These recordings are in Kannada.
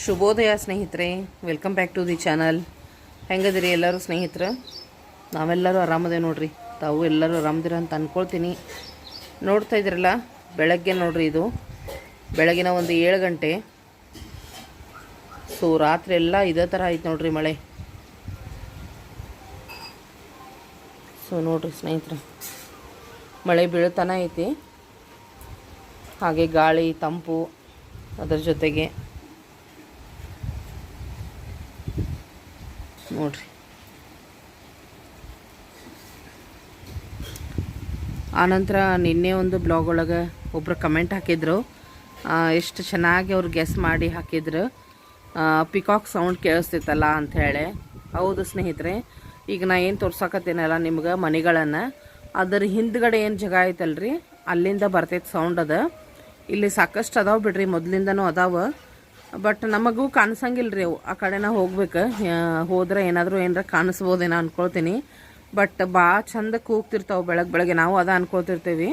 ಶುಭೋದಯ ಸ್ನೇಹಿತರೆ welcome back to the channel ಹೆಂಗದಿರಿ ಎಲ್ಲರೂ ಸ್ನೇಹಿತರು? ನಾವೆಲ್ಲರೂ ಆರಾಮದೇ ನೋಡ್ರಿ. ತಾವು ಎಲ್ಲರೂ ಆರಾಮದಿರ ಅಂತ ಅಂದ್ಕೊಳ್ತೀನಿ ನೋಡ್ತಾ ಇದ್ರಲ್ಲ, ಬೆಳಗ್ಗೆ ನೋಡ್ರಿ ಇದು. ಬೆಳಗಿನ ಒಂದು ಏಳು ಗಂಟೆ. ಸೊ ರಾತ್ರಿ ಎಲ್ಲ ಇದೇ ಥರ ಆಯ್ತು ನೋಡ್ರಿ ಮಳೆ. ಸೊ ನೋಡ್ರಿ ಸ್ನೇಹಿತರೆ, ಮಳೆ ಬೀಳ್ತಾನೆ ಐತಿ. ಹಾಗೆ ಗಾಳಿ, ತಂಪು, ಅದರ ಜೊತೆಗೆ ನೋಡ್ರಿ. ಆನಂತರ ನಿನ್ನೆ ಒಂದು ಬ್ಲಾಗ್ ಒಳಗೆ ಒಬ್ಬರು ಕಮೆಂಟ್ ಹಾಕಿದ್ರು. ಎಷ್ಟು ಚೆನ್ನಾಗಿ ಅವ್ರು ಗೆಸ್ ಮಾಡಿ ಹಾಕಿದ್ರು. ಪಿಕಾಕ್ ಸೌಂಡ್ ಕೇಳಿಸ್ತಿತ್ತಲ್ಲ ಅಂಥೇಳಿ ಹೌದು ಸ್ನೇಹಿತರೆ, ಈಗ ನಾ ಏನು ತೋರ್ಸಕತ್ತೇನಲ್ಲ ನಿಮ್ಗೆ ಮನೆಗಳನ್ನು. ಅದರ ಹಿಂದ್ಗಡೆ ಏನು ಜಾಗ ಐತಲ್ರಿ? ಅಲ್ಲಿಂದ ಬರ್ತೈತೆ ಸೌಂಡ್ ಅದ. ಇಲ್ಲಿ ಸಾಕಷ್ಟು ಅದಾವೆ ಬಿಡ್ರಿ, ಮೊದಲಿಂದನೂ ಅದಾವ. ಬಟ್ ನಮಗೂ ಕಾಣಿಸಂಗಿಲ್ಲ ರೀ ಅವು. ಆ ಕಡೆನ ಹೋಗ್ಬೇಕು. ಹೋದ್ರೆ ಏನಾದರೂ ಏನಾರ ಕಾಣಿಸ್ಬೋದೇನೋ ಅನ್ಕೊಳ್ತೀನಿ. ಬಟ್ ಭಾಳ ಚಂದ ಕೂಗ್ತಿರ್ತಾವೆ ಬೆಳಗ್ಗೆ ಬೆಳಗ್ಗೆ. ನಾವು ಅದ ಅನ್ಕೊಳ್ತಿರ್ತೀವಿ.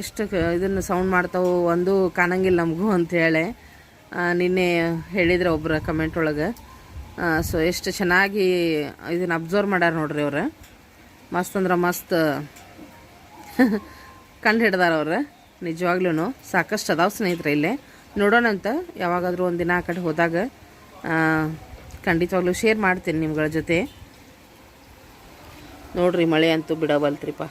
ಎಷ್ಟು ಇದನ್ನು ಸೌಂಡ್ ಮಾಡ್ತಾವೆ ಒಂದು ಕಾಣಂಗಿಲ್ಲ ನಮಗೂ ಅಂಥೇಳಿ ನಿನ್ನೆ ಹೇಳಿದ್ರೆ ಒಬ್ರು ಕಮೆಂಟ್ ಒಳಗೆ. ಸೊ ಎಷ್ಟು ಚೆನ್ನಾಗಿ ಇದನ್ನು ಅಬ್ಸರ್ವ್ ಮಾಡ್ಯಾರ ನೋಡ್ರಿ ಅವ್ರು. ಮಸ್ತ್ ಅಂದ್ರೆ ಮಸ್ತ್ ಕಂಡು ಹಿಡ್ದಾರ ಅವ್ರು. ನಿಜವಾಗ್ಲೂ ಸಾಕಷ್ಟು ಅದಾವ ಸ್ನೇಹಿತರೆ ಇಲ್ಲೇ. ನೋಡೋಣಂತ. ಯಾವಾಗಾದರೂ ಒಂದು ದಿನ ಆ ಕಡೆ ಹೋದಾಗ ಖಂಡಿತವಾಗ್ಲೂ ಶೇರ್ ಮಾಡ್ತೀನಿ ನಿಮ್ಗಳ ಜೊತೆ. ನೋಡ್ರಿ, ಮಳೆ ಅಂತೂ ಬಿಡಬಲ್ತ್ರಿಪ್ಪ.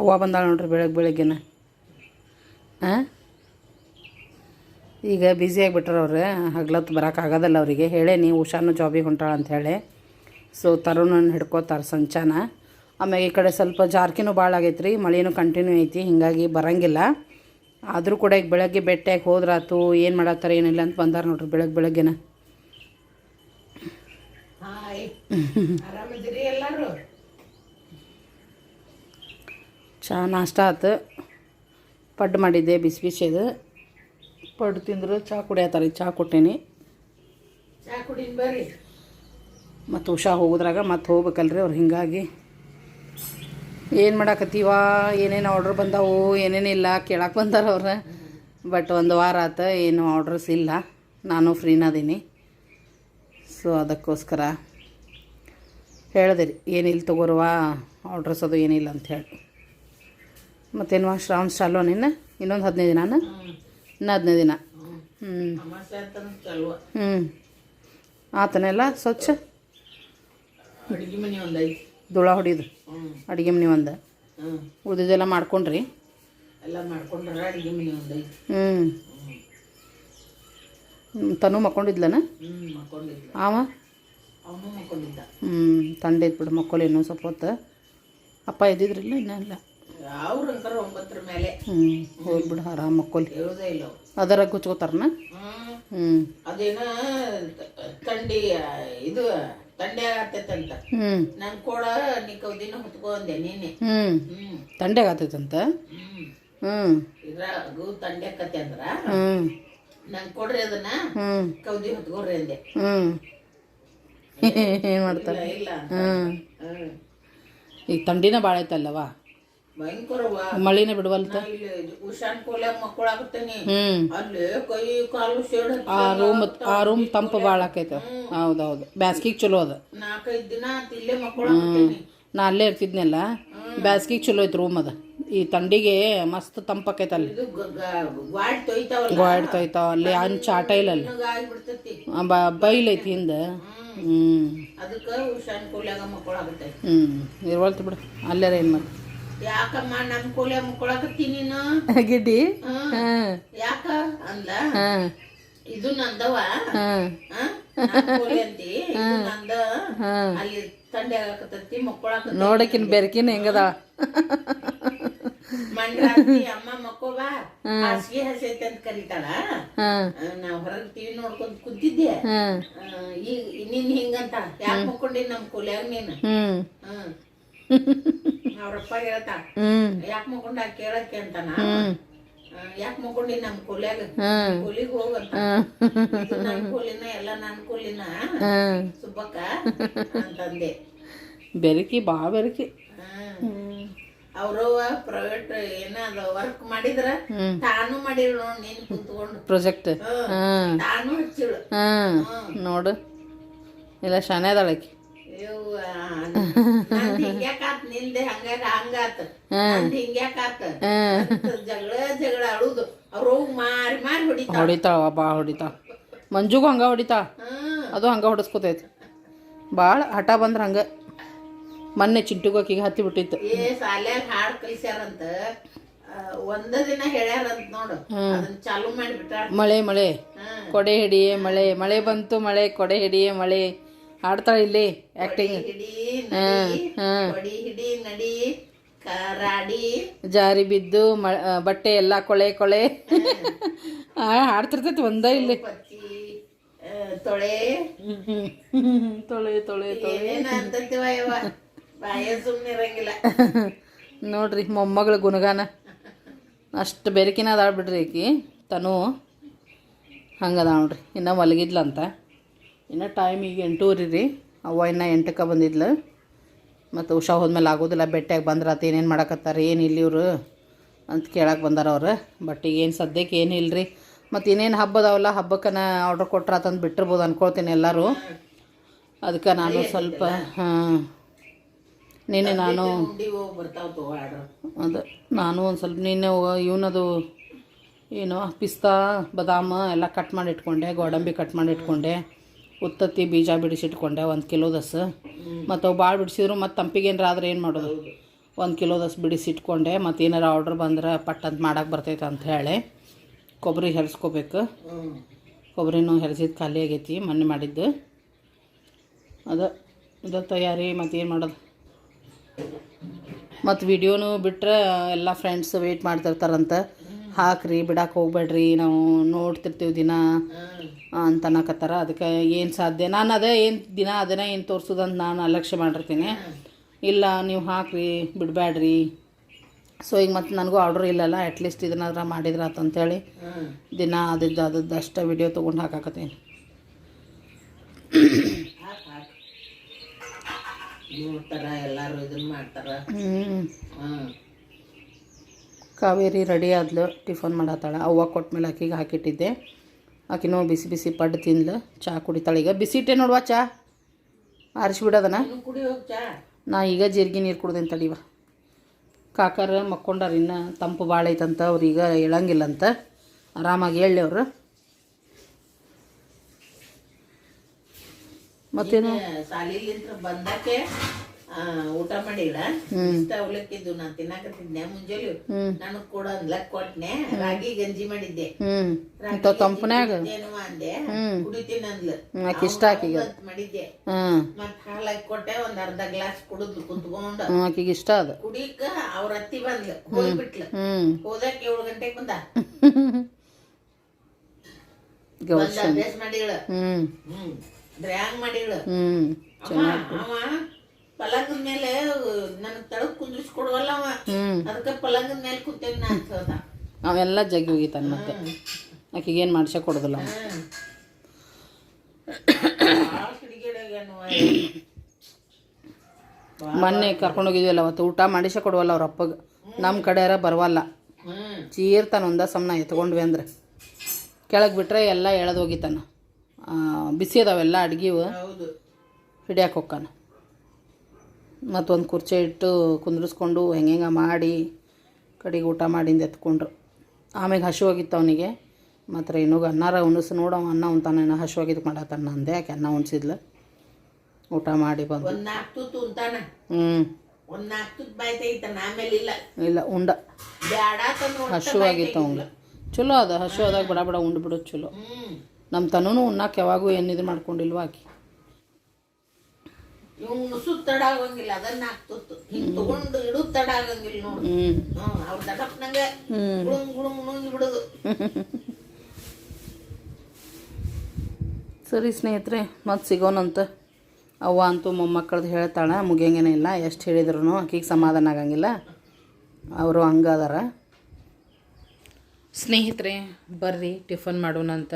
ಅವ್ವ ಬಂದಾಳ ನೋಡ್ರಿ ಬೆಳಗ್ಗೆ ಬೆಳಗ್ಗೆನ. ಹಾಂ ಈಗ ಬ್ಯುಸಿ ಆಗಿಬಿಟ್ರೆ ಅವ್ರು, ಹಗ್ಲತ್ತು ಬರೋಕ್ಕಾಗೋದಲ್ಲ ಅವರಿಗೆ. ಹೇಳೇನಿ ಉಷಾನು ಜಾಬಿಗೆ ಹೊಂಟಾಳ ಅಂತ ಹೇಳಿ. ಸೊ ತರುಣನ ಹಿಡ್ಕೋತಾರೆ ಸಂಚಾನ. ಆಮ್ಯಾಗ ಈ ಕಡೆ ಸ್ವಲ್ಪ ಜಾರ್ಕಿನೂ ಭಾಳ ಆಗೈತೆ ರೀ ಮಳೆನೂ ಕಂಟಿನ್ಯೂ ಐತಿ ಹೀಗಾಗಿ ಬರಂಗಿಲ್ಲ. ಆದರೂ ಕೂಡ ಈಗ ಬೆಳಗ್ಗೆ ಬೆಟ್ಟಾಗಿ ಹೋದ್ರಾತು ಏನು ಮಾಡತ್ತಾರೆ ಏನಿಲ್ಲ ಅಂತ ಬಂದಾರ ನೋಡ್ರಿ ಬೆಳಗ್ಗೆ ಬೆಳಗ್ಗೆನ. ಚಹಾ ನಾಷ್ಟ ಆತು. ಪಡ್ಡು ಮಾಡಿದ್ದೆ ಬಿಸಿ ಬಿಸಿದು ಪಡ್ಡು ತಿಂದರು ಚಹಾ ಕುಡಿಯತ್ತಾರೆ ಚಹಾ ಕೊಟ್ಟೇನಿ. ಮತ್ತು ಉಷಾ ಹೋಗೋದ್ರಾಗ ಮತ್ತೆ ಹೋಗ್ಬೇಕಲ್ರಿ ಅವ್ರು ಹಿಂಗಾಗಿ. ಏನು ಮಾಡಾಕತ್ತೀವ? ಏನೇನು ಆರ್ಡ್ರ್ ಬಂದಾವು ಏನೇನಿಲ್ಲ ಕೇಳಕ್ಕೆ ಬಂದಾರ ಅವ್ರು. ಬಟ್ ಒಂದು ವಾರ ಆತ, ಏನು ಆರ್ಡ್ರಸ್ ಇಲ್ಲ. ನಾನು ಫ್ರೀನಾದೀನಿ ಸೊ ಅದಕ್ಕೋಸ್ಕರ ಹೇಳಿದೆ ರೀ ಏನಿಲ್ಲ ತಗೋರುವ ಆರ್ಡ್ರಸ್ ಅದು ಏನಿಲ್ಲ ಅಂತ ಹೇಳಿ. ಮತ್ತೇನು ಶ್ರಾವಣ ಚಾಲೋ ನಿನ್ನ? ಇನ್ನೊಂದು ಹದಿನೈದು ದಿನ ಇನ್ನೂ ಹದಿನೈದು ದಿನ. ಹ್ಞೂ ಹ್ಞೂ ಆತನೆಲ್ಲ ಸ್ವಚ್ಛ? ಅಡಿಗೆ ಮನೆ ಧೂಳ ಹೊಡಿದು ಅಡುಗೆ ಮನೆ ಒಂದು. ಉಳಿದಿದ್ದೆಲ್ಲ ಮಾಡ್ಕೊಂಡ್ರಿ. ಎಲ್ಲ ಮಾಡ್ಕೊಂಡ್ರ ಅಡಿಗೆ ಮನೆ ಒಂದೈತಿ ಹ್ಞೂ ತನು ಮಕ್ಕೊಂಡಿದ್ಲನ? ಮಕ್ಕೊಂಡಿದ್ದ. ಹ್ಞೂ ತಂಡೈತ್ ಬಿಡು ಮಕ್ಕಳು ಇನ್ನೂ ಸ್ವಲ್ಪ ಹೊತ್ತು. ಅಪ್ಪ ಎದ್ದಿದ್ರಿಲ್ಲ ಇನ್ನೂ ಇಲ್ಲ? ಅವ್ರಂಕರ ಮೇಲೆ. ಹ್ಞೂ ಹೋಗ್ಬಿಡು ಆರಾಮ್ ಮಕ್ಕಳು. ಅದರ ಗುಚ್ಕೋತಾರನ? ಹ್ಞೂ ಅದೇನ ತಂಡಿ ಇದು ತಂಡೆ ಆಗತ್ತೈತಂತ ನನ್ ಕೂಡ ನೀ ಕೌದಿನ ಹೊತ್ಕೊ ಅಂದೆ ನೀನೆ. ಹ್ಮ್. ತಂಡೆಗೆ ಆತೈತಂತ ಹ್ಮ್. ಇದ್ರಾಗು ತಂಡೆ ಆಕತಿ ಅಂದ್ರ ನಂಗೆ ಕೊಡ್ರಿ ಅದನ್ನ ಕೌದಿ ಹೊತ್ಕೊಡ್ರಿ ಅಂದೆ. ಏನು ಮಾಡ್ತಾರೆ? ಇಲ್ಲ ಈಗ ತಂಡಿನ ಭಾಳ ಐತಲ್ಲವಾ? ಮಳಿನ ಬಿಡವಲ್ತ? ಹ್ಮ್. ಅಲ್ಲಿ ಆ ರೂಮ್ ಆ ರೂಮ್ ತಂಪು ಭಾಳ ಆಕೈತೆ. ಹೌದೌದು. ಬ್ಯಾಸ್ಗಿಗೆ ಚಲೋ ಅದ. ನಾ ಅಲ್ಲೇ ಇರ್ತಿದ್ನಲ್ಲ? ಬ್ಯಾಸ್ಗಿಗೆ ಚಲೋ ಐತೆ ರೂಮ್ ಅದ. ಈ ತಂಡಿಗೆ ಮಸ್ತ್ ತಂಪಾಕೈತೆ ಅಲ್ಲಿ. ಇದು ಗ- ಗ- ಗ್ವಾಡ್ ತೊಯ್ತಾವಲ್ಲ? ಅಲ್ಲಿ ಅಂಚ ಆಟ ಇಲ್ಲ ಅಲ್ಲಿ. ಆಗಿಬಿಡ್ತೈತಿ ಆ ಬೈಲ್ ಐತಿ ಹಿಂದೆ. ಹ್ಞೂ ಹ್ಞೂ ಇರ್ವಲ್ತು ಬಿಡು. ಅಲ್ಲಾರ ಏನು ಮಾಡಿ ಯಾಕಮ್ಮ ನಮ್ ಕೋಲೆ ಮಕ್ಕಳಾಗತ್ತಿ ನೀನು? ಗಿಡ್ಡಿ? ಯಾಕ ಅಂದ? ಇದು ನಂದವ. ಅಂತಿ. ನಂದ. ಹಾಂ. ಅಲ್ಲಿ ತಂಡೆ ಆಗಕತ್ತೈತಿ ಮಕ್ಕಳಾಗತ್ತ ನೋಡಕಿನ್ ಬೆರಕಿನ ಹೆಂಗದ? ಅಮ್ಮ ಮಕ್ಕೋಬಾ ಹಾಸಿಗೆ ಹಸೈತೆ ಅಂತ ಕರೀತಾಳ. ನಾವ್ ಹೊರಗೆ ಟಿವಿ ನೋಡ್ಕೊಂಡ್ ಕುಂತಿದ್ದೆ. ಈಗ ನಿನ್ ಹಿಂಗಂತ. ಯಾಕೆ ಮಕ್ಕೊಂಡಿ ನಮ್ ಕೊಲ್ಯಾಗ ನೀನ್? ಹ್ಮ್. ಅವ್ರಪ್ಪ ಹೇಳ್ತಾರ ಹ್ಞೂ ಯಾಕೆ ಮಕ್ಕೊಂಡ ಕೇಳಕ್ಕೆ ಅಂತಾನ ಯಾಕೆ ಮಕ್ಕೊಂಡಿ ನಮ್ ಕೊಲ್ಯಾಗ? ಕೊಲಿಗ್ ಹೋಗಂತ ನನ್ ಕೊಲಿನ ಎಲ್ಲ ನನ್ ಕೊಲಿನ? ಸುಬ್ಬಕ್ಕ ಅಂತಂದೆ. ಬೆರಕಿ ಬಾ ಬೆರಕಿ. ಅವರು ಪ್ರೈವೇಟ್ ಏನಾದ ವರ್ಕ್ ಮಾಡಿದ್ರ ತಾನು ಮಾಡಿಳು ನೋಡ್ ನೀನ್ ಕುಂತ್ಕೊಂಡು. ಪ್ರಾಜೆಕ್ಟ್ ಹಾಂ. ತಾನು ಹಚ್ಚಿಳು. ನೋಡು. ಇಲ್ಲ ಶಾನೆ ಅದಾಳಕಿ ಹಿಂಗ್ಯಾಕಾತ್ ಬಾ ಹಂಗಾಗ ಹಂಗಾತ. ನಂದ್ ಹಿಂಗ್ಯಾಕಾತ. ಅಂತ ಜಗಳ ಜಗಳ ಅಳುದು ಅವ್ರು ಹೋಗಿ ಮಾರಿ ಮಾರಿ ಹೊಡಿತಾವ ಭಾಳ ಮಂಜುಗೂ ಹಂಗ ಹೊಡಿತಾ ಅದು ಹಂಗ ಹೊಡಸ್ಕೊತೈತಿ. ಭಾಳ ಹಠ ಬಂದ್ರ ಹಂಗ. ಮೊನ್ನೆ ಚಿಂಟು ಆಕಿಗೆ ಹತ್ತಿ ಬಿಟ್ಟಿತ್ತು. ಏ ಸಾಲ್ಯಾಗ ಹಾಡ್ ಕಲಿಸ್ಯಾರಂತ. ಆ, ಒಂದ ದಿನ ಹೇಳ್ಯಾರಂತ ನೋಡು. ಅದನ್ನ ಚಾಲು ಮಾಡಿಬಿಟ್ಟಾಳ. ಮಳೆ ಮಳೆ. ಕೊಡೆ ಹಿಡಿಯೇ ಮಳೆ. ಮಳೆ ಬಂತು ಮಳೆ ಕೊಡೆ ಹಿಡಿಯೇ ಮಳೆ. ಹಾಡ್ತಾಳೆ ಇಲ್ಲಿ ಆ್ಯಕ್ಟಿಂಗ್ ಜಾರಿ ಬಿದ್ದು ಬಟ್ಟೆ ಎಲ್ಲ ಕೊಳೆ ಕೊಳೆ. ಆ, ಹಾಡ್ತಿರ್ತೈತಿ ಒಂದ ಇಲ್ಲಿ. ತೊಳೆ. ತೊಳೆ ತೊಳೆ ನೋಡ್ರಿ ಮೊಮ್ಮಗಳ ಗುಣಗಾನ. ಅಷ್ಟು ಬೆರಕಿನ ಅದಾಳ ಬಿಡ್ರಿ ಆಕಿ ತನು ಹಂಗದ ನೋಡ್ರಿ ಇನ್ನೂ ಮಲಗಿದ್ಲಂತ. ಇನ್ನು ಟೈಮ್ ಈಗ ಎಂಟೂವರೆ ರೀ. ಅವ್ವ ಇನ್ನು ಎಂಟಕ್ಕೆ ಬಂದಿದ್ಲು. ಮತ್ತು ಉಷಾ ಹೋದ್ಮೇಲೆ ಆಗೋದಿಲ್ಲ ಬೆಟ್ಟಾಗಿ ಬಂದ್ರೆ ಆತ ಏನೇನು ಮಾಡಕತ್ತಾರೆ, ಏನು ಇಲ್ಲಿ ಇವರು ಅಂತ ಕೇಳಕ್ಕೆ ಬಂದಾರ ಅವ್ರು. ಬಟ್ ಈಗ ಏನು ಸದ್ಯಕ್ಕೆ ಏನು ಇಲ್ರಿ. ಮತ್ತು ಇನ್ನೇನು ಹಬ್ಬದವಲ್ಲ ಹಬ್ಬಕ್ಕೆ ಹಬ್ಬಕ್ಕನ ಆರ್ಡ್ರ್ ಕೊಟ್ರ ಅಂತಂದು ಬಿಟ್ಟಿರ್ಬೋದು ಅನ್ಕೊಳ್ತೀನಿ ಎಲ್ಲರೂ. ಅದಕ್ಕೆ ನಾನು ಸ್ವಲ್ಪ, ಹಾಂ. ನಿನ್ನೆ ನಾನು ಅದು, ನಾನು ಒಂದು ಸ್ವಲ್ಪ ನಿನ್ನೆ ಇವನದು ಏನು, ಪಿಸ್ತಾ, ಬದಾಮ ಎಲ್ಲ ಕಟ್ ಮಾಡಿ ಇಟ್ಕೊಂಡೆ, ಗೋಡಂಬಿ ಕಟ್ ಮಾಡಿ ಇಟ್ಕೊಂಡೆ. ಉತ್ತತ್ತಿ ಬೀಜ ಬಿಡಿಸಿಟ್ಕೊಂಡೆ, ಒಂದು ಕಿಲೋದಸ್ ಮತ್ತು ಅವು ಭಾಳ ಬಿಡಿಸಿದ್ರು, ಮತ್ತು ತಂಪಿಗೆ ಏನಾರ ಆದ್ರೆ ಏನು ಮಾಡೋದು? ಒಂದು ಕಿಲೋದಸ್ ಬಿಡಿಸಿಟ್ಕೊಂಡೆ, ಮತ್ತು ಏನಾರ ಆರ್ಡ್ರ್ ಬಂದ್ರೆ ಪಟ್ಟಂತ ಮಾಡಕ್ಕೆ ಬರ್ತೈತೆ ಅಂತ ಹೇಳಿ ಕೊಬ್ಬರಿ ಹೆರ್ಸ್ಕೋಬೇಕು ಕೊಬ್ಬರಿನೂ ಹೆರ್ಸಿದ್ದು ಖಾಲಿ ಆಗೈತಿ ಮೊನ್ನೆ ಮಾಡಿದ್ದು. ಅದು ಇದು ತಯಾರಿ, ಮತ್ತು ಏನು ಮಾಡೋದು? ಮತ್ತು ವಿಡಿಯೋನು ಬಿಟ್ಟರೆ ಎಲ್ಲ ಫ್ರೆಂಡ್ಸ್ ವೆಯ್ಟ್ ಮಾಡ್ತಿರ್ತಾರಂತ. ಹಾಕ್ರಿ ಬಿಡಕ್ಕೆ ಹೋಗ್ಬೇಡ್ರಿ ನಾವು ನೋಡ್ತಿರ್ತೀವಿ ದಿನ ಅಂತ ಅನ್ನಕತ್ತಾರ. ಅದಕ್ಕೆ ಏನು ಸಾಧ್ಯ? ನಾನು ಅದೇ ಏನು ದಿನ ಅದನ್ನ ಏನು ತೋರಿಸೋದಂತ ನಾನು ಅಲಕ್ಷ್ಯ ಮಾಡಿರ್ತೀನಿ. ಇಲ್ಲ ನೀವು ಹಾಕ್ರಿ ಬಿಡಬೇಡ್ರಿ ಸೊ ಈಗ ಮತ್ತು ನನಗೂ ಆರ್ಡ್ರ್ ಇಲ್ಲಲ್ಲ ಅಟ್ಲೀಸ್ಟ್ ಇದನ್ನಾದ್ರೆ ಮಾಡಿದ್ರೆ ಅಂತಂಥೇಳಿ ದಿನ ಅದಿದ್ದು ಅದದ್ದು ಅಷ್ಟೇ ವಿಡಿಯೋ ತೊಗೊಂಡು ಹಾಕಾಕತ್ತೀನಿ. ಹಾಕ್ ಹಾಕ್. ನೋಡ್ತಾರ ಎಲ್ಲರೂ ಇದನ್ನ ಮಾಡ್ತಾರ? ಹ್ಞೂ ಕಾವೇರಿ ರೆಡಿ ಆದ್ಲು ಟಿಫನ್ ಮಾಡತ್ತಾಳ. ಅವ್ವ ಕೊಟ್ಮೇಲೆ ಆಕಿಗೆ ಹಾಕಿಟ್ಟಿದ್ದೆ. ಆಕಿನೂ ಬಿಸಿ ಬಿಸಿ ಪಡ್ಡು ತಿಂದ್ಲು. ಚಹಾ ಕುಡಿತಾಳೆ. ಈಗ ಬಿಸಿ ಇಟ್ಟೆ ನೋಡುವ ಚಹಾ ಆರಿಸ್ಬಿಡೋದನ ನಾ ಈಗ ಜೀರಿಗೆ ನೀರು ಕುಡ್ದೇನೆ ತಡಿವ ಕಾಕಾರ ಮಕ್ಕೊಂಡಾರ ಇನ್ನು ತಂಪು ಭಾಳ ಐತಂತ ಅವ್ರೀಗ ಹೇಳಂಗಿಲ್ಲಂತ. ಆರಾಮಾಗಿ ಹೇಳಿ ಅವರು. ಮತ್ತೇನು? ಸಾಲಿಲಿಂತ್ರ ಬಂದಾಕೆ ಆ, ಊಟ ಮಾಡಿಲ್ಲ. ಇಷ್ಟ ಅವಲಕ್ಕಿದ್ದು ನಾನು ತಿನ್ನಾಕತ್ತಿದ್ದೆ ಮುಂಜಾನೆ ನನಗ್ ಕೂಡ ಅಂದ್ಲಕ್ ಕೊಟ್ನೆ. ರಾಗಿ ಗಂಜಿ ಮಾಡಿದ್ದೆ. ತಂಪನ್ಯಾಗ? ಅಂದೆ. ಕುಡಿತೀನಿ ಅಂದ್ಲು. ಇಷ್ಟ ಮಾಡಿದ್ದೆ. ಮತ್ ಹಾಲಾಗಿ ಕೊಟ್ಟೆ ಒಂದ್ ಅರ್ಧ ಗ್ಲಾಸ್ ಕುಡಿದ್ಲು ಕುಂತ್ಕೊಂಡ. ಆಕಿಗೆ ಇಷ್ಟ ಅದ ಕುಡಿಕ ಅವ್ರ ಅತ್ತಿ ಬಂದ್ಲು. ಹೋಗ್ಬಿಟ್ಲು. ಹೋದಕ್ಕೆ ಹೋದಕ್ ಏಳು ಗಂಟೆಗ್ ಬಂದ. ಅಭ್ಯಾಸ ಮಾಡಿಳ ಹ್ಮ್. ಹ್ಮ್. ಡ್ರ್ಯಾಂಗ್ ಹ್ಮ್. ಅವ ಪಲಂಗದ ಮೇಲೆ ನನಗ್ ತಳಗ್ ಕುಂದ್ರಿಸಿ ಕೊಡುವಲ್ಲ ಅವ ಹ್ಞೂ ಪಲಂಗದ ಮೇಲೆ ಕೂತೇನ ಅಂತ ಹೇಳ್ದ. ಅವೆಲ್ಲ ಜಗ್ಗಿ ಹೋಗಿತಾನೆ ಮತ್ತೆ. ಆಕಿಗೆ ಏನು ಮಾಡ್ಸಕ್ಕೆ ಕೊಡೋದಿಲ್ಲ ಅವ. ಮೊನ್ನೆ ಕರ್ಕೊಂಡು ಹೋಗಿದ್ವಲ್ಲ ಅವತ್ತು ಊಟ ಮಾಡಿಸೇ ಕೊಡುವಲ್ಲ ಅವ್ರ ಅಪ್ಪಗೆ. ನಮ್ಮ ಕಡೆಯಾರ ಬರವಲ್ಲ. ಚೀರ್ತಾನ ಒಂದ ಸಮನ ಎತ್ಕೊಂಡ್ವಿ ಅಂದ್ರೆ. ಕೆಳಗೆ ಬಿಟ್ರೆ ಎಲ್ಲ ಎಳೆದು ಹೋಗಿತಾನ. ಬಿಸಿ ಅದಾವೆಲ್ಲ ಅಡ್ಗಿವು. ಹಿಡಿಯಕ್ಕೆ ಹೊಕ್ಕಾನ ಮತ್ತೊಂದು ಕುರ್ಚಿ ಇಟ್ಟು ಕುಂದ್ರಿಸ್ಕೊಂಡು ಹೆಂಗೆ ಮಾಡಿ ಕಡೆಗೆ ಊಟ ಮಾಡಿಂದ ಎತ್ಕೊಂಡ್ರು. ಆಮೇಲೆ ಹಸಿವಾಗಿತ್ತು ಅವನಿಗೆ. ಮಾತ್ರ ಇನ್ನೂ ಅನ್ನಾರ ಉಣಿಸ್ ನೋಡೋ ಅನ್ನ ಉಣ್ತಾನ ಹಸಿವಾಗಿದ್ದು ಮಾಡತ್ತಾನ ಅಂದೆ ಯಾಕೆ ಅನ್ನ ಉಣ್ಸಿದ್ಲು? ಊಟ ಮಾಡಿ ಬಂದು. ಹ್ಞೂ ಇಲ್ಲ. ಉಂಡ. ಹಸಿವಾಗಿತ್ತು ಅವಂಗ ಚಲೋ ಅದ ಹಸಿವಾದಾಗ ಬಡ ಬಡ ಉಂಡ್ಬಿಡೋದು ಚಲೋ. ನಮ್ಮ ತನೂ ಉಣ್ಣಕ್ಕೆ ಯಾವಾಗೂ ಏನು ಇದು ಮಾಡ್ಕೊಂಡಿಲ್ವ ಆಕಿ? ಇವ್ ನುಸುದ್ ತಡ ಆಗಂಗಿಲ್ಲ ಅದನ್ನ ಹಾಕ್ತಿತ್ತು ತುತ್ತು ಹಿಂಗ್ ತಗೊಂಡು ಇಡು ತಡ ಆಗಂಗಿಲ್ಲ ನೋಡು. ಹ್ಮ್. ಅವ್ರ ದಡಪ್ನಂಗೆ ಹ್ಞೂ ಗುಳುಂಗ್ ಗುಳುಂಗ್ ನುಂಗಿ ಬಿಡುದು. ಸರಿ ಸ್ನೇಹಿತರೆ ಮತ್ತೆ ಸಿಗೋನಂತ. ಅವ್ವ ಅಂತೂ ಮೊಮ್ಮಕ್ಕಳದ್ದು ಹೇಳ್ತಾಳೆ ಮುಗಿಯಂಗೇನೇ ಇಲ್ಲ ಎಷ್ಟು ಹೇಳಿದ್ರು ಆಕೆಗೆ ಸಮಾಧಾನ ಆಗಂಗಿಲ್ಲ. ಅವರು ಹಂಗದಾರ. ಸ್ನೇಹಿತರೆ ಬರ್ರಿ ಟಿಫನ್ ಮಾಡೋಣಂತ.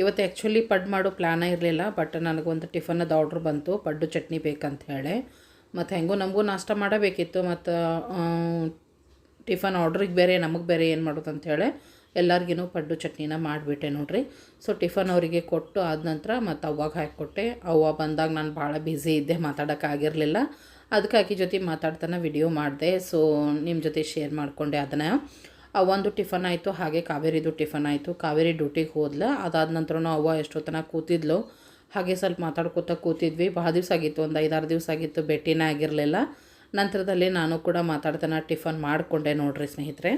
ಇವತ್ತು ಆ್ಯಕ್ಚುಲಿ ಪಡ್ ಮಾಡೋ ಪ್ಲ್ಯಾನ ಇರಲಿಲ್ಲ ಬಟ್ ನನಗೊಂದು ಟಿಫನ್ನದ ಆರ್ಡ್ರ್ ಬಂತು, ಪಡ್ಡು ಚಟ್ನಿ ಬೇಕಂತ ಹೇಳಿ. ಮತ್ತು ಹೆಂಗೂ ನಮಗೂ ನಾಷ್ಟ ಮಾಡಬೇಕಿತ್ತು, ಮತ್ತು ಟಿಫನ್ ಆರ್ಡ್ರಿಗೆ ಬೇರೆ, ನಮಗೆ ಬೇರೆ ಏನು ಮಾಡೋದು ಅಂಥೇಳಿ ಎಲ್ಲರಿಗೂ ಪಡ್ಡು ಚಟ್ನಿನ ಮಾಡಿಬಿಟ್ಟೆ ನೋಡ್ರಿ. ಸೊ ಟಿಫನ್ ಅವರಿಗೆ ಕೊಟ್ಟು ಆದ ನಂತರ ಮತ್ತು ಅವ್ವಾಗ ಹಾಕಿಕೊಟ್ಟೆ. ಅವ್ವ ಬಂದಾಗ ನಾನು ಭಾಳ ಬ್ಯುಸಿ ಇದ್ದೆ ಮಾತಾಡೋಕ್ಕಾಗಿರಲಿಲ್ಲ ಅದಕ್ಕೆ ಆಕೆ ಜೊತೆ ಮಾತಾಡ್ತಾನೆ ವಿಡಿಯೋ ಮಾಡಿದೆ. ಸೊ ನಿಮ್ಮ ಜೊತೆ ಶೇರ್ ಮಾಡಿಕೊಂಡೆ ಅದನ್ನು ಒಂದು ಟಿಫನ್ ಆಯಿತು, ಹಾಗೆ ಕಾವೇರಿದು ಟಿಫನ್ ಆಯಿತು. ಕಾವೇರಿ ಡ್ಯೂಟಿಗೆ ಹೋದ್ಲ. ಅದಾದ ನಂತರನೂ ಅವ್ವ ಎಷ್ಟೊತ್ತನ ಕೂತಿದ್ಲು. ಹಾಗೆ ಸ್ವಲ್ಪ ಮಾತಾಡ್ಕೊತ ಕೂತಿದ್ವಿ. ಭಾಳ ದಿವಸ ಆಗಿತ್ತು, ಒಂದು ಐದಾರು ದಿವಸ ಆಗಿತ್ತು ಭೇಟಿನೇ ಆಗಿರಲಿಲ್ಲ. ನಂತರದಲ್ಲಿ ನಾನು ಕೂಡ ಮಾತಾಡ್ತಾನೆ, ಟಿಫನ್ ಮಾಡಿಕೊಂಡೆ ನೋಡ್ರಿ ಸ್ನೇಹಿತರೆ.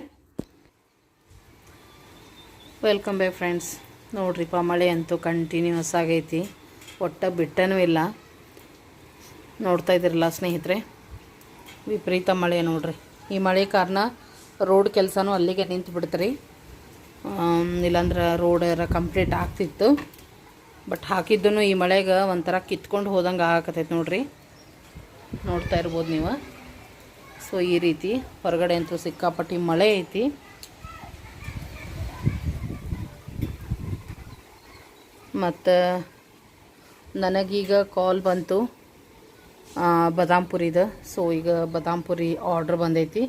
ವೆಲ್ಕಮ್ ಬೈ ಫ್ರೆಂಡ್ಸ್ ನೋಡ್ರಿಪ್ಪ, ಮಳೆ ಅಂತೂ ಕಂಟಿನ್ಯೂಸ್ ಆಗೈತಿ. ಒಟ್ಟ ಬಿಟ್ಟನೂ ಇಲ್ಲ. ನೋಡ್ತಾ ಇದ್ದೀರಲ್ಲ ಸ್ನೇಹಿತರೆ? ವಿಪರೀತ ಮಳೆ ನೋಡ್ರಿ. ಈ ಮಳೆ ಕಾರಣ ರೋಡ್ ಕೆಲಸನೂ ಅಲ್ಲಿಗೆ ನಿಂತು ಬಿಡ್ತ್ರಿ. ಇಲ್ಲಾಂದ್ರೆ ರೋಡ್ ಎಲ್ಲ ಕಂಪ್ಲೀಟ್ ಆಗ್ತಿತ್ತು. ಬಟ್ ಹಾಕಿದ್ದೂ ಈ ಮಳೆಗೆ ಒಂಥರ ಕಿತ್ಕೊಂಡು ಹೋದಂಗೆ ಆಗಕತ್ತೈತೆ ನೋಡ್ರಿ. ನೋಡ್ತಾ ಇರ್ಬೋದು ನೀವು. ಸೊ ಈ ರೀತಿ ಹೊರಗಡೆ ಅಂತೂ ಸಿಕ್ಕಾಪಟ್ಟಿ ಮಳೆ ಐತಿ. ಮತ್ತು ನನಗೀಗ ಕಾಲ್ ಬಂತು. ಬಾದಾಮ್ ಪುರಿದು ಸೊ ಈಗ ಬದಾಮ್ ಪುರಿ ಆರ್ಡ್ರ್ ಬಂದೈತಿ.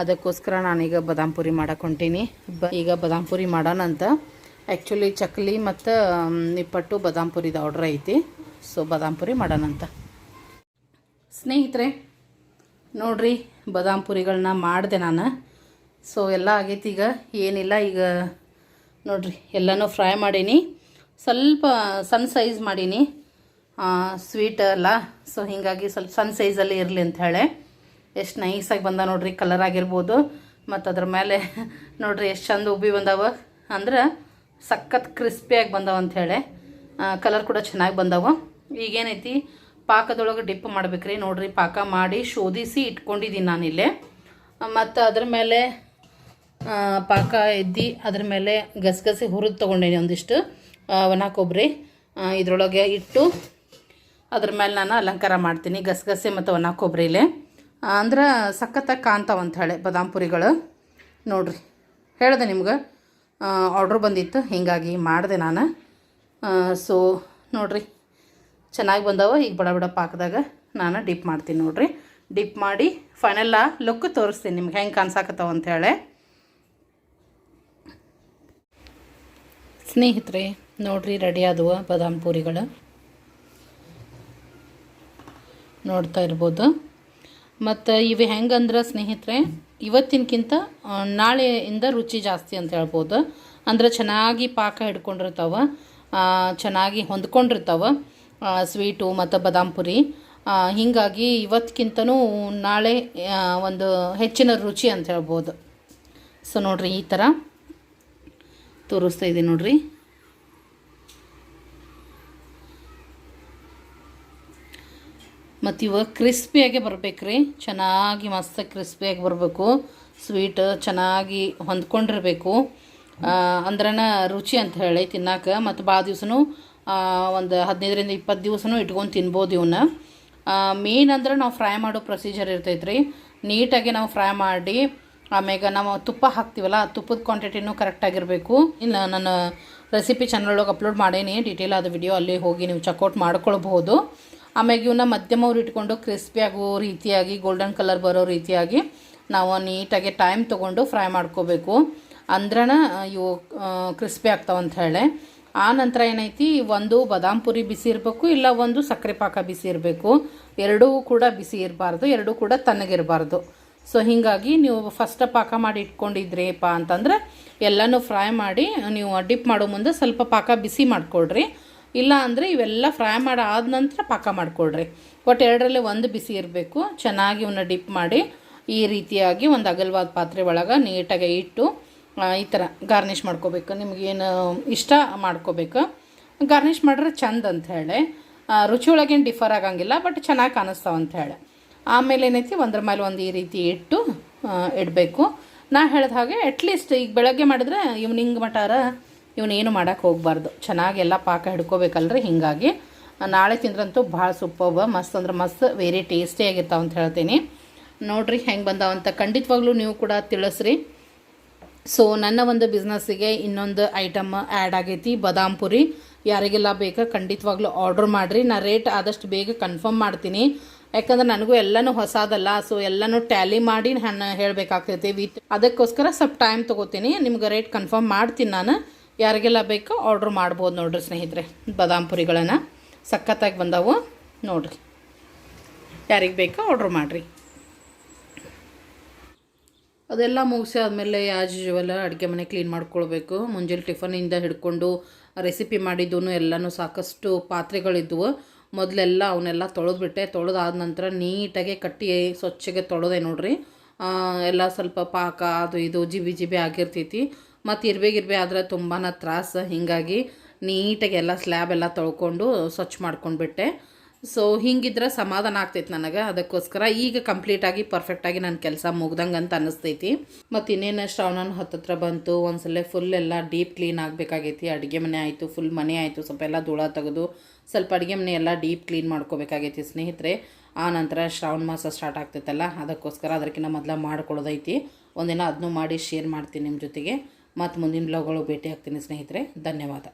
ಅದಕ್ಕೋಸ್ಕರ ನಾನೀಗ ಬದಾಮ್ ಪುರಿ ಮಾಡಕ್ಕೆ ಬ ಈಗ ಬದಾಮ್ ಪುರಿ ಮಾಡೋಣಂತ ಆ್ಯಕ್ಚುಲಿ ಚಕ್ಲಿ ಮತ್ತು ನಿಪ್ಪಟ್ಟು ಬದಾಮ್ ಪುರಿದು ಆರ್ಡ್ರ್ ಐತಿ. ಸೊ ಬದಾಮ್ ಪುರಿ ಮಾಡೋಣಂತ ಸ್ನೇಹಿತರೆ, ನೋಡ್ರಿ, ಬದಾಮ್ ಪುರಿಗಳನ್ನ ಮಾಡಿದೆ ನಾನು. ಸೊ ಎಲ್ಲ ಆಗೈತಿ ಈಗ. ಏನಿಲ್ಲ ಈಗ. ನೋಡ್ರಿ, ಎಲ್ಲನೂ ಫ್ರೈ ಮಾಡೀನಿ. ಸ್ವಲ್ಪ ಸಣ್ಣ ಸೈಜ್ ಮಾಡೀನಿ. ಸ್ವೀಟ್ ಅಲ್ಲ. ಸೊ ಹೀಗಾಗಿ ಸ್ವಲ್ಪ ಸಣ್ಣ ಸೈಜಲ್ಲಿ ಇರಲಿ ಅಂತ ಹೇಳಿ. ಎಷ್ಟು ನೈಸಾಗಿ ಬಂದ ನೋಡ್ರಿ ಕಲರ್ ಆಗಿರ್ಬೋದು. ಮತ್ತು ಅದ್ರ ಮೇಲೆ ನೋಡ್ರಿ ಎಷ್ಟು ಚಂದ ಉಬ್ಬಿ ಬಂದಾವ. ಅಂದ್ರೆ ಸಖತ್ ಕ್ರಿಸ್ಪಿಯಾಗಿ ಬಂದಾವ ಅಂಥೇಳಿ ಕಲರ್ ಕೂಡ ಚೆನ್ನಾಗಿ ಬಂದಾವ. ಈಗೇನೈತಿ, ಪಾಕದೊಳಗೆ ಡಿಪ್ ಮಾಡ್ಬೇಕ್ರಿ. ನೋಡ್ರಿ, ಪಾಕ ಮಾಡಿ ಶೋಧಿಸಿ ಇಟ್ಕೊಂಡಿದ್ದೀನಿ ನಾನಿಲ್ಲೇ ಮತ್ತು ಅದ್ರ ಮೇಲೆ ಪಾಕ ಎದ್ದು ಅದ್ರ ಮೇಲೆ ಗಸಗಸೆ ಹುರಿದು ತೊಗೊಂಡೇನಿ ಒಂದಿಷ್ಟು ಒಣ ಕೊಬ್ಬರಿ ಇದರೊಳಗೆ ಇಟ್ಟು ಅದ್ರ ಮೇಲೆ ನಾನು ಅಲಂಕಾರ ಮಾಡ್ತೀನಿ ಗಸಗಸೆ ಮತ್ತು ಒಣ ಕೊಬ್ಬರಿಲೆ ಅಂದ್ರೆ ಸಖತ್ತಾಗಿ ಕಾಣ್ತಾವ ಬದಾಮ್ ಬಾದಾಮ್ ಪುರಿಗಳು ನೋಡ್ರಿ, ಹೇಳಿದೆ ನಿಮ್ಗೆ. ಆರ್ಡ್ರ್ ಬಂದಿತ್ತು, ಹೀಗಾಗಿ ಮಾಡಿದೆ ನಾನು. ಸೊ ನೋಡ್ರಿ, ಚೆನ್ನಾಗಿ ಬಂದವ, ಈಗ ಬಡ ಬಡ ಪಾಕದಾಗ ನಾನು ಡಿಪ್ ಮಾಡ್ತೀನಿ ನೋಡ್ರಿ. ಡಿಪ್ ಮಾಡಿ ಫೈನಲ್ಲ ಲುಕ್ ತೋರಿಸ್ತೀನಿ ನಿಮ್ಗೆ ಹೆಂಗೆ ಕಾಣ್ಸಾಕತ್ತಾವ ಅಂಥೇಳಿ ಸ್ನೇಹಿತರೆ, ನೋಡ್ರಿ ರೆಡಿ ಆದವ ಬಾದಾಮ್ ಪೂರಿಗಳು ನೋಡ್ತಾ ಇರ್ಬೋದು. ಮತ್ತು ಇವು ಹೆಂಗಂದ್ರೆ ಸ್ನೇಹಿತರೆ ಇವತ್ತಿನಕ್ಕಿಂತ ನಾಳೆಯಿಂದ ರುಚಿ ಜಾಸ್ತಿ ಅಂತ ಹೇಳ್ಬೋದು. ಅಂದ್ರೆ ಚೆನ್ನಾಗಿ ಪಾಕ ಹಿಡ್ಕೊಂಡಿರ್ತಾವೆ ಚೆನ್ನಾಗಿ ಹೊಂದ್ಕೊಂಡಿರ್ತಾವೆ ಸ್ವೀಟು ಮತ್ತು ಬದಾಮ್ ಪುರಿ. ಹೀಗಾಗಿ ಇವತ್ತಿಗಿಂತನೂ ನಾಳೆ ಒಂದು ಹೆಚ್ಚಿನ ರುಚಿ ಅಂತ ಹೇಳ್ಬೋದು. ಸೊ ನೋಡಿರಿ ಈ ಥರ ತೋರಿಸ್ತಾ ಇದ್ದೀನಿ ನೋಡ್ರಿ. ಮತ್ತು ಇವಾಗ ಕ್ರಿಸ್ಪಿಯಾಗೆ ರೀ ಚೆನ್ನಾಗಿ ಮಸ್ತ್ ಕ್ರಿಸ್ಪಿಯಾಗಿ ಬರಬೇಕು. ಸ್ವೀಟ್ ಚೆನ್ನಾಗಿ ಹೊಂದ್ಕೊಂಡಿರಬೇಕು. ಅಂದ್ರನ ರುಚಿ ಅಂತ ಹೇಳಿ ತಿನ್ನಕ್ಕೆ ಮತ್ತು ಭಾಳ ದಿವ್ಸನೂ ಒಂದು ಹದಿನೈದರಿಂದ ಇಪ್ಪತ್ತು ದಿವಸನೂ ಇಟ್ಕೊಂಡು ತಿನ್ಬೋದು ಇವನ್ನ ಮೇನ್ ಅಂದ್ರೆ ನಾವು ಫ್ರೈ ಮಾಡೋ ಪ್ರೊಸೀಜರ್ ರೀ ನೀಟಾಗಿ ನಾವು ಫ್ರೈ ಮಾಡಿ ಆಮೇಲೆ ನಾವು ತುಪ್ಪ ಹಾಕ್ತೀವಲ್ಲ ತುಪ್ಪದ ಕ್ವಾಂಟಿಟಿನೂ ಕರೆಕ್ಟಾಗಿರಬೇಕು ಇಲ್ಲ ನಾನು ರೆಸಿಪಿ ಚಾನಲ್ ಒಳಗೆ ಅಪ್ಲೋಡ್ ಮಾಡೇನಿ. ಡೀಟೇಲ್ ಆದ ವಿಡಿಯೋ ಅಲ್ಲಿ ಹೋಗಿ ನೀವು ಚೆಕ್ಔಟ್ ಮಾಡ್ಕೊಳ್ಬಹುದು. ಆಮ್ಯಾಗ ಇವನ್ನ ಮಧ್ಯಮ ಇಟ್ಕೊಂಡು ಕ್ರಿಸ್ಪಿ ಆಗೋ ರೀತಿಯಾಗಿ ಗೋಲ್ಡನ್ ಕಲರ್ ಬರೋ ರೀತಿಯಾಗಿ ನಾವು ನೀಟಾಗಿ ಟೈಮ್ ತೊಗೊಂಡು ಫ್ರೈ ಮಾಡ್ಕೋಬೇಕು. ಅಂದ್ರನ ಇವು ಕ್ರಿಸ್ಪಿ ಆಗ್ತಾವಂತ ಹೇಳಿ. ಆ ನಂತರ ಏನೈತಿ, ಒಂದು ಬದಾಮ್ ಪುರಿ ಬಿಸಿ ಇರಬೇಕು, ಇಲ್ಲ ಒಂದು ಸಕ್ಕರೆ ಪಾಕ ಬಿಸಿ ಇರಬೇಕು. ಎರಡೂ ಕೂಡ ಬಿಸಿ ಇರಬಾರ್ದು, ಎರಡೂ ಕೂಡ ತಣ್ಣಗಿರಬಾರ್ದು. ಸೊ ಹೀಗಾಗಿ ನೀವು ಫಸ್ಟ್ ಪಾಕ ಮಾಡಿ ಇಟ್ಕೊಂಡಿದ್ರಿಪ್ಪ ಅಂತಂದ್ರೆ, ಎಲ್ಲನೂ ಫ್ರೈ ಮಾಡಿ, ನೀವು ಡಿಪ್ ಮಾಡೋ ಮುಂದೆ ಸ್ವಲ್ಪ ಪಾಕ ಬಿಸಿ ಮಾಡ್ಕೊಳ್ರಿ. ಇಲ್ಲ ಅಂದರೆ ಇವೆಲ್ಲ ಫ್ರೈ ಮಾಡಿ ಆದ ನಂತರ ಪಾಕ ಮಾಡಿಕೊಡ್ರಿ ಒಟ್ಟು ಎರಡರಲ್ಲಿ ಒಂದು ಬಿಸಿ ಇರಬೇಕು. ಚೆನ್ನಾಗಿ ಇವನ್ನ ಡಿಪ್ ಮಾಡಿ ಈ ರೀತಿಯಾಗಿ ಒಂದು ಅಗಲವಾದ ಪಾತ್ರೆ ಒಳಗೆ ನೀಟಾಗಿ ಇಟ್ಟು ಈ ಥರ ಗಾರ್ನಿಷ್ ಮಾಡ್ಕೋಬೇಕು. ನಿಮಗೇನು ಇಷ್ಟ ಮಾಡ್ಕೋಬೇಕು. ಗಾರ್ನಿಷ್ ಮಾಡಿದ್ರೆ ಚಂದ ಅಂತ ಹೇಳಿ. ಆ, ರುಚಿ ಒಳಗೇನು ಡಿಫರ್ ಆಗಂಗಿಲ್ಲ ಬಟ್ ಚೆನ್ನಾಗಿ ಕಾಣಿಸ್ತಾವ ಅಂತ ಹೇಳಿ. ಆಮೇಲೆ ಏನೈತಿ ಒಂದ್ರ ಮೇಲೆ ಒಂದು ಈ ರೀತಿ ಇಟ್ಟು ಇಡಬೇಕು. ನಾ ಹೇಳಿದ ಹಾಗೆ ಅಟ್ಲೀಸ್ಟ್ ಈಗ ಬೆಳಗ್ಗೆ ಮಾಡಿದ್ರೆ ಇವ್ನಿಂಗ್ ಮಟಾರ ಇವನೇನು ಮಾಡೋಕ್ಕೆ ಹೋಗಬಾರ್ದು. ಚೆನ್ನಾಗಿ ಎಲ್ಲ ಪಾಕ ಹಿಡ್ಕೋಬೇಕಲ್ರಿ, ಹೀಗಾಗಿ. ನಾಳೆ ತಿಂದ್ರಂತೂ ಭಾಳ ಸೂಪರ್ಬ, ಮಸ್ತ್ ಅಂದ್ರೆ ಮಸ್ತ್ ವೆರಿ ಟೇಸ್ಟಿಯಾಗಿರ್ತಾವ ಅಂತ ಹೇಳ್ತೀನಿ. ನೋಡ್ರಿ ಹೆಂಗೆ ಬಂದಾವಂತ ಖಂಡಿತವಾಗ್ಲೂ ನೀವು ಕೂಡ ತಿಳಿಸ್ರಿ. ಸೊ ನನ್ನ ಒಂದು ಬಿಸ್ನೆಸ್ಸಿಗೆ ಇನ್ನೊಂದು ಐಟಮ್ ಆ್ಯಡ್ ಆಗೈತಿ, ಬದಾಮ್ ಪುರಿ. ಯಾರಿಗೆಲ್ಲ ಬೇಕಾ ಖಂಡಿತವಾಗ್ಲೂ ಆರ್ಡ್ರ್ ಮಾಡಿರಿ. ನಾ ರೇಟ್ ಆದಷ್ಟು ಬೇಗ ಕನ್ಫರ್ಮ್ ಮಾಡ್ತೀನಿ. ಯಾಕಂದ್ರೆ ನನಗೂ ಎಲ್ಲನೂ ಹೊಸದಲ್ಲ ಸೊ ಎಲ್ಲನೂ ಟ್ಯಾಲಿ ಮಾಡಿ ನಾನು ಹೇಳಬೇಕಾಗ್ತೈತಿ. ವಿತ್ ಅದಕ್ಕೋಸ್ಕರ ಸ್ವಲ್ಪ ಟೈಮ್ ತೊಗೋತೀನಿ. ನಿಮ್ಗೆ ರೇಟ್ ಕನ್ಫರ್ಮ್ ಮಾಡ್ತೀನಿ ನಾನು. ಯಾರಿಗೆಲ್ಲ ಬೇಕೋ ಆರ್ಡ್ರ್ ಮಾಡ್ಬೋದು ನೋಡ್ರಿ ಸ್ನೇಹಿತರೆ, ಬಾದಾಮ್ ಪುರಿಗಳನ್ನು. ಸಖತ್ತಾಗಿ ಬಂದವು ನೋಡ್ರಿ. ಯಾರಿಗೆ ಬೇಕೋ ಆರ್ಡ್ರ್ ಮಾಡಿರಿ. ಅದೆಲ್ಲ ಮುಗಿಸಿ ಆದಮೇಲೆ ಆ್ಯಸ್ ಯೂಶುವಲ್ ಅಡುಗೆ ಮನೆ ಕ್ಲೀನ್ ಮಾಡ್ಕೊಳ್ಬೇಕು. ಮುಂಜಾನೆ ಟಿಫನಿಂದ ಹಿಡ್ಕೊಂಡು ರೆಸಿಪಿ ಮಾಡಿದ್ದು ಎಲ್ಲನೂ ಸಾಕಷ್ಟು ಪಾತ್ರೆಗಳಿದ್ವು. ಮೊದಲೆಲ್ಲ ಅವನ್ನೆಲ್ಲ ತೊಳೆದ್ಬಿಟ್ಟೆ. ತೊಳೆದಾದ ನಂತರ ನೀಟಾಗಿ ಕಟ್ಟಿ ಸ್ವಚ್ಛಗೆ ತೊಳೆದೆ ನೋಡ್ರಿ. ಎಲ್ಲ ಸ್ವಲ್ಪ ಪಾಕ ಅದು ಇದು ಜಿಬಿ ಜಿಬಿ ಆಗಿರ್ತೈತಿ. ಮತ್ತು ಇರ್ಬೆ ಗಿರ್ಬೆ ಆದರೆ ತುಂಬಾ ತ್ರಾಸ. ಹೀಗಾಗಿ ನೀಟಾಗಿ ಎಲ್ಲ ಸ್ಲ್ಯಾಬ್ ಎಲ್ಲ ತೊಳ್ಕೊಂಡು ಸ್ವಚ್ಛ ಮಾಡ್ಕೊಂಡ್ಬಿಟ್ಟೆ ಸೊ ಹಿಂಗಿದ್ರೆ ಸಮಾಧಾನ ಆಗ್ತೈತೆ ನನಗೆ. ಅದಕ್ಕೋಸ್ಕರ ಈಗ ಕಂಪ್ಲೀಟಾಗಿ ಪರ್ಫೆಕ್ಟಾಗಿ ನನ್ನ ಕೆಲಸ ಮುಗ್ದಂಗೆ ಅಂತ ಅನ್ನಿಸ್ತೈತಿ. ಮತ್ತು ಇನ್ನೇನು ಶ್ರಾವಣನ ಹತ್ತತ್ರ ಬಂತು. ಒಂದ್ಸಲ ಫುಲ್ ಎಲ್ಲ ಡೀಪ್ ಕ್ಲೀನ್ ಆಗಬೇಕಾಗೈತಿ. ಅಡುಗೆ ಮನೆ ಆಯಿತು ಫುಲ್ ಮನೆ ಆಯಿತು. ಸ್ವಲ್ಪ ಎಲ್ಲ ಧೂಳ ತೆಗೆದು ಸ್ವಲ್ಪ ಅಡುಗೆ ಮನೆ ಎಲ್ಲ ಡೀಪ್ ಕ್ಲೀನ್ ಮಾಡ್ಕೋಬೇಕಾಗೈತಿ ಸ್ನೇಹಿತರೆ. ಆ ನಂತರ ಶ್ರಾವಣ ಮಾಸ ಸ್ಟಾರ್ಟ್ ಆಗ್ತೈತಲ್ಲ. ಅದಕ್ಕೋಸ್ಕರ ಅದಕ್ಕಿಂತ ಮೊದಲ ಮಾಡ್ಕೊಳ್ಳೋದೈತಿ ಒಂದಿನ ಅದನ್ನೂ ಮಾಡಿ ಶೇರ್ ಮಾಡ್ತೀನಿ ನಿಮ್ಮ ಜೊತೆಗೆ. ಮತ್ತು ಮುಂದಿನ ಬ್ಲಾಗ್ಗಳು ಭೇಟಿ ಆಗ್ತೀನಿ ಸ್ನೇಹಿತರೆ. ಧನ್ಯವಾದ.